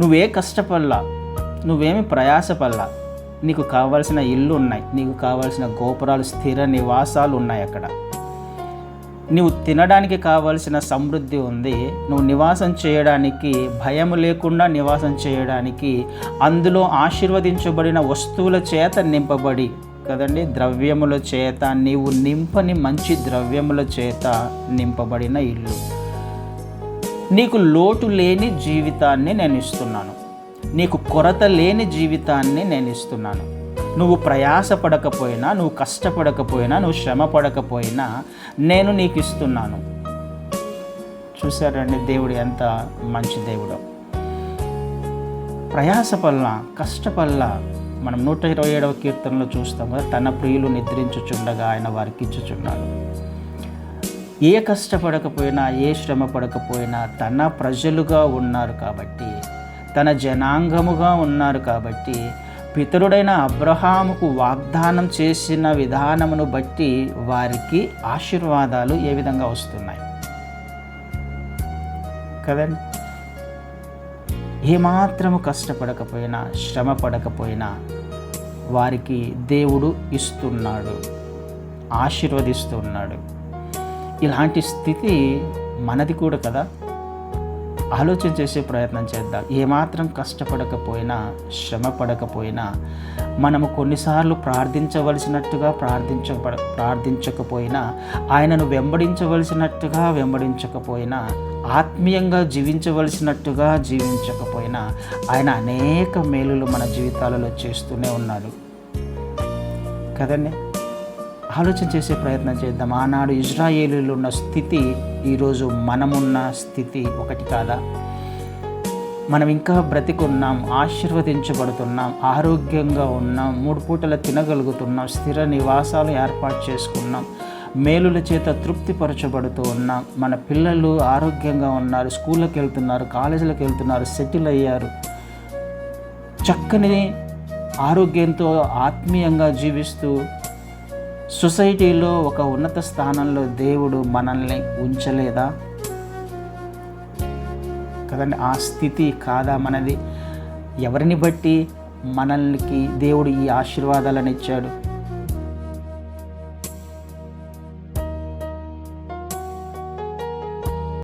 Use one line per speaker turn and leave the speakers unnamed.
నువ్వే కష్టపడలా నువ్వేమి ప్రయాసపడలా. నీకు కావాల్సిన ఇల్లు ఉన్నాయి నీకు కావాల్సిన గోపురాలు స్థిర నివాసాలు ఉన్నాయి అక్కడ. నువ్వు తినడానికి కావలసిన సమృద్ధి ఉంది నువ్వు నివాసం చేయడానికి భయం లేకుండా నివాసం చేయడానికి అందులో ఆశీర్వదించబడిన వస్తువుల చేత నింపబడి కదండి? ద్రవ్యముల చేత నీవు నింపని మంచి ద్రవ్యముల చేత నింపబడిన ఇల్లు. నీకు లోటు లేని జీవితాన్ని నేను ఇస్తున్నాను. నీకు కొరత లేని జీవితాన్ని నేను ఇస్తున్నాను. నువ్వు ప్రయాసపడకపోయినా నువ్వు కష్టపడకపోయినా నువ్వు శ్రమ పడకపోయినా నేను నీకు ఇస్తున్నాను. చూసారండి దేవుడు ఎంత మంచి దేవుడో. ప్రయాసపల్లా కష్టపల్లా మనం నూట ఇరవై ఏడవ కీర్తనలో చూస్తాం కదా తన ప్రియులు నిద్రించుచుండగా ఆయన వారికి ఇచ్చుచున్నాడు. ఏ కష్టపడకపోయినా ఏ శ్రమ పడకపోయినా తన ప్రజలుగా ఉన్నారు కాబట్టి తన జనాంగముగా ఉన్నారు కాబట్టి పితరుడైన అబ్రహాముకు వాగ్దానం చేసిన విధానమును బట్టి వారికి ఆశీర్వాదాలు ఏ విధంగా వస్తున్నాయి? కదండి? ఏమాత్రము కష్టపడకపోయినా శ్రమ పడకపోయినా వారికి దేవుడు ఇస్తున్నాడు ఆశీర్వదిస్తున్నాడు. ఇలాంటి స్థితి మనది కూడా కదా. ఆలోచన చేసే ప్రయత్నం చేద్దాం. ఏమాత్రం కష్టపడకపోయినా శ్రమ పడకపోయినా మనము కొన్నిసార్లు ప్రార్థించవలసినట్టుగా ప్రార్థించబడ ప్రార్థించకపోయినా ఆయనను వెంబడించవలసినట్టుగా వెంబడించకపోయినా ఆత్మీయంగా జీవించవలసినట్టుగా జీవించకపోయినా ఆయన అనేక మేలులు మన జీవితాలలో చేస్తూనే ఉన్నాడు. కదండి? ఆలోచన చేసే ప్రయత్నం చేద్దాం. ఆనాడు ఇజ్రాయేలీలు ఉన్న స్థితి ఈరోజు మనమున్న స్థితి ఒకటి కాదా? మనం ఇంకా బ్రతికున్నాం ఆశీర్వదించబడుతున్నాం ఆరోగ్యంగా ఉన్నాం మూడు పూటల తినగలుగుతున్నాం స్థిర నివాసాలు ఏర్పాటు చేసుకున్నాం మేలుల చేత తృప్తిపరచబడుతూ ఉన్నాం. మన పిల్లలు ఆరోగ్యంగా ఉన్నారు స్కూళ్ళకి వెళ్తున్నారు కాలేజీలకు వెళ్తున్నారు సెటిల్ అయ్యారు. చక్కని ఆరోగ్యంతో ఆత్మీయంగా జీవిస్తూ సొసైటీలో ఒక ఉన్నత స్థానంలో దేవుడు మనల్ని ఉంచలేదా? కదండి ఆ స్థితి కాదా మనది? ఎవరిని బట్టి మనల్కి దేవుడు ఈ ఆశీర్వాదాలను ఇచ్చాడు?